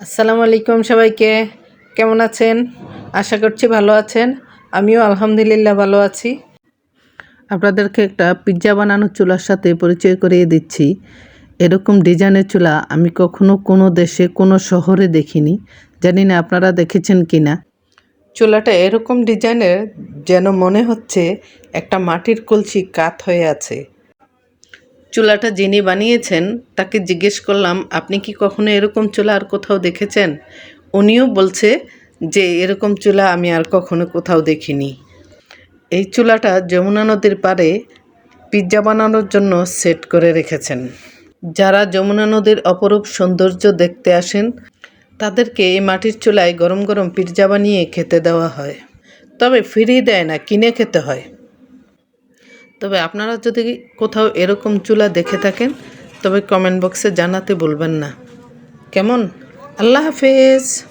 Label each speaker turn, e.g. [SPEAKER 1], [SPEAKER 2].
[SPEAKER 1] আসসালামু আলাইকুম সবাইকে। কেমন আছেন? আশা করছি ভালো আছেন। আমিও আলহামদুলিল্লাহ ভালো আছি। আপনাদেরকে একটা পিৎজা বানানোর চুলার সাথে পরিচয় করিয়ে দিচ্ছি। এরকম ডিজাইনের চুলা আমি কখনো কোনো দেশে, কোনো শহরে দেখিনি। জানি না আপনারা দেখেছেন কি না চুলাটা এরকম ডিজাইনের যেন মনে হচ্ছে একটা মাটির কলসি কাত হয়ে আছে। চুলাটা যিনি বানিয়েছেন, তাকে জিজ্ঞেস করলাম, আপনি কি কখনো এরকম চুলা আর কোথাও দেখেছেন? উনিও বলছে যে, এরকম চুলা আমি আর কখনো কোথাও দেখিনি। এই চুলাটা যমুনা নদীর পাড়ে পিৎজা বানানোর জন্য সেট করে রেখেছেন। যারা যমুনা নদীর অপরূপ সৌন্দর্য দেখতে আসেন, তাদেরকে এই মাটির চুলায় গরম গরম পিৎজা বানিয়ে খেতে দেওয়া হয়। তবে ফ্রি দেয় না, কিনে খেতে হয়। তবে আপনারা যদি কোথাও এরকম চুলা দেখে থাকেন, তবে কমেন্ট বক্সে জানাতে বলবেন না। কেমন? আল্লাহ হাফেজ।